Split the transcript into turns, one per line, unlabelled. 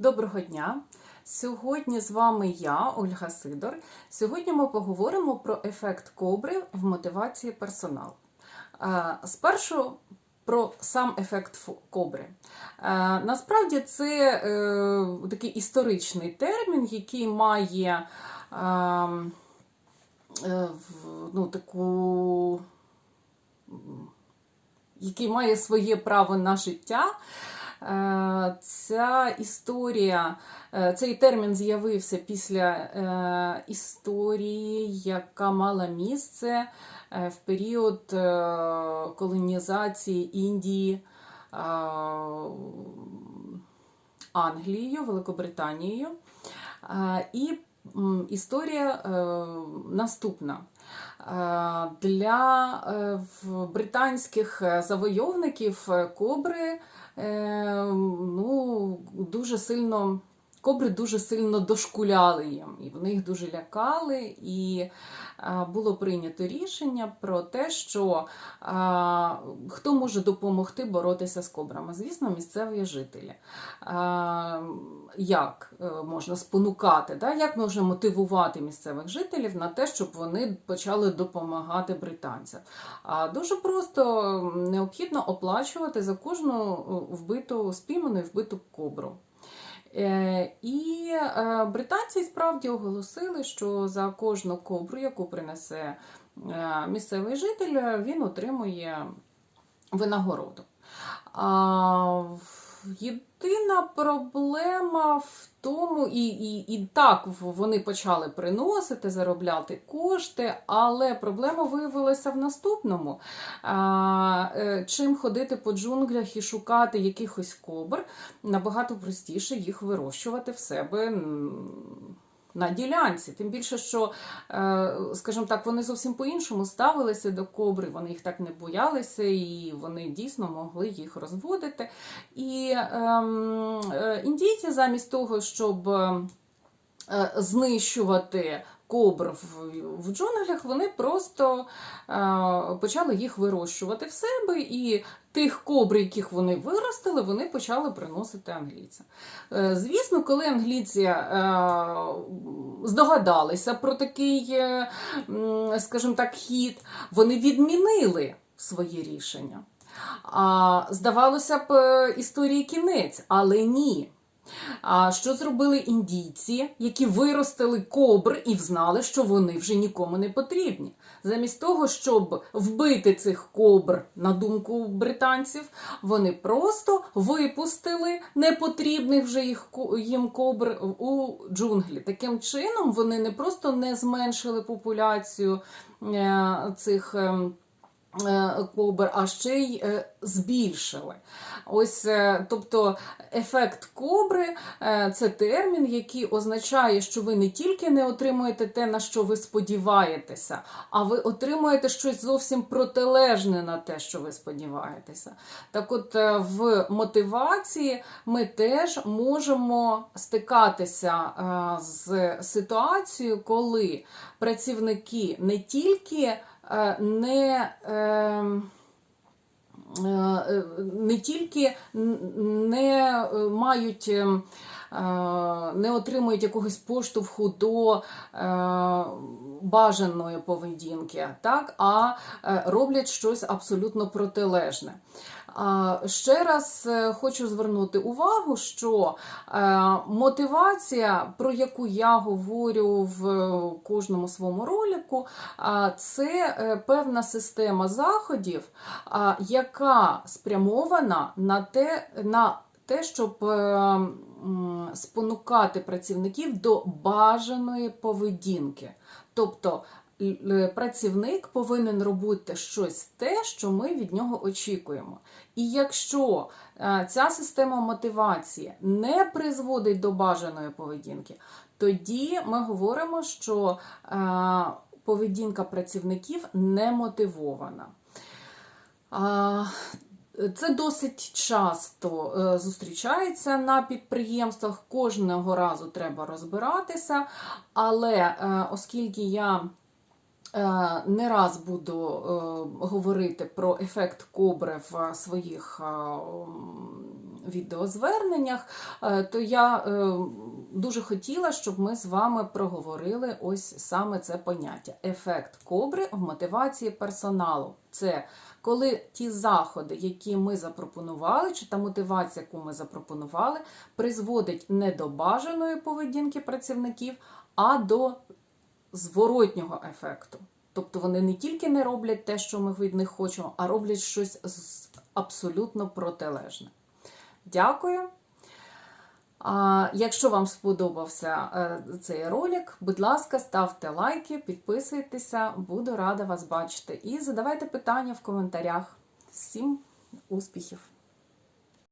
Доброго дня! Сьогодні з вами я, Ольга Сидор. Сьогодні ми поговоримо про ефект кобри в мотивації персоналу. Е, Спершу про сам ефект кобри. Е, Насправді це е, такий історичний термін, який має ем, ну, таку який має своє право на життя. Е, Ця історія, е, цей термін з'явився після е, історії, яка мала місце в період колонізації Індії Англією, Великобританією. І історія наступна. Е, Для е, британських е, завойовників кобри ну, дуже сильно. Кобри дуже сильно дошкуляли їм, і вони їх дуже лякали. І е, було прийнято рішення про те, що е, хто може допомогти боротися з кобрами. Звісно, місцеві жителі. Е, Як можна спонукати, як можна мотивувати місцевих жителів на те, щоб вони почали допомагати британцям? А дуже просто необхідно оплачувати за кожну вбиту спійману і вбиту кобру. Е, І е, британці справді оголосили, що за кожну кобру, яку принесе е, місцевий житель, він отримує винагороду. Єдина проблема в тому, і, і, і так вони почали приносити, заробляти кошти, але проблема виявилася в наступному. А, е, чим ходити по джунглях і шукати якихось кобр, набагато простіше їх вирощувати в себе. На ділянці, тим більше, що, е, скажімо так, вони зовсім по-іншому ставилися до кобри, вони їх так не боялися, і вони дійсно могли їх розводити. І ем, е, індійці, замість того, щоб знищувати кобр в, джунглях, вони просто е, почали їх вирощувати в себе, і тих кобр, яких вони виростили, вони почали приносити англійцям. Е, Звісно, коли англійці е, здогадалися про такий, е, скажімо так, хід, вони відмінили своє рішення. А, здавалося б, е, історії кінець, але ні. А що зробили індійці, які виростили кобр і взнали, що вони вже нікому не потрібні? Замість того, щоб вбити цих кобр, на думку британців, вони просто випустили непотрібних вже їх їм кобр у джунглі. Таким чином вони не просто не зменшили популяцію е, цих. Е, Кобр, а ще й е, збільшили. Ось, е, тобто, ефект кобри це термін, який означає, що ви не тільки не отримуєте те, на що ви сподіваєтеся, а ви отримуєте щось зовсім протилежне на те, що ви сподіваєтеся. Так от, в мотивації ми теж можемо стикатися з ситуацією, коли працівники не тільки не. е, е, не тільки не е, мають, е, е, не отримують якогось поштовху до е, бажаної поведінки, так, а е, роблять щось абсолютно протилежне. Ще раз е, хочу звернути увагу, що е, мотивація, про яку я говорю в е, кожному своєму ролику, це е, певна система заходів, яка спрямована на те, на те, щоб е, спонукати працівників до бажаної поведінки. Тобто л- працівник повинен робити щось те, що ми від нього очікуємо. І якщо е, ця система мотивації не призводить до бажаної поведінки, тоді ми говоримо, що е, поведінка працівників не мотивована. Це досить часто е, зустрічається на підприємствах. Кожного разу треба розбиратися. Але е, оскільки я е, не раз буду говорити про ефект кобри в своїх відеозверненнях, е, то я е, дуже хотіла, щоб ми з вами проговорили ось саме це поняття. Ефект кобри в мотивації персоналу. Це коли ті заходи, які ми запропонували, чи та мотивація, яку ми запропонували, призводить не до бажаної поведінки працівників, а до зворотнього ефекту. Тобто вони не тільки не роблять те, що ми від них хочемо, а роблять щось абсолютно протилежне. Дякую. Якщо вам сподобався е, цей ролик, будь ласка, ставте лайки, підписуйтеся, буду рада вас бачити. І задавайте питання в коментарях. Всім успіхів!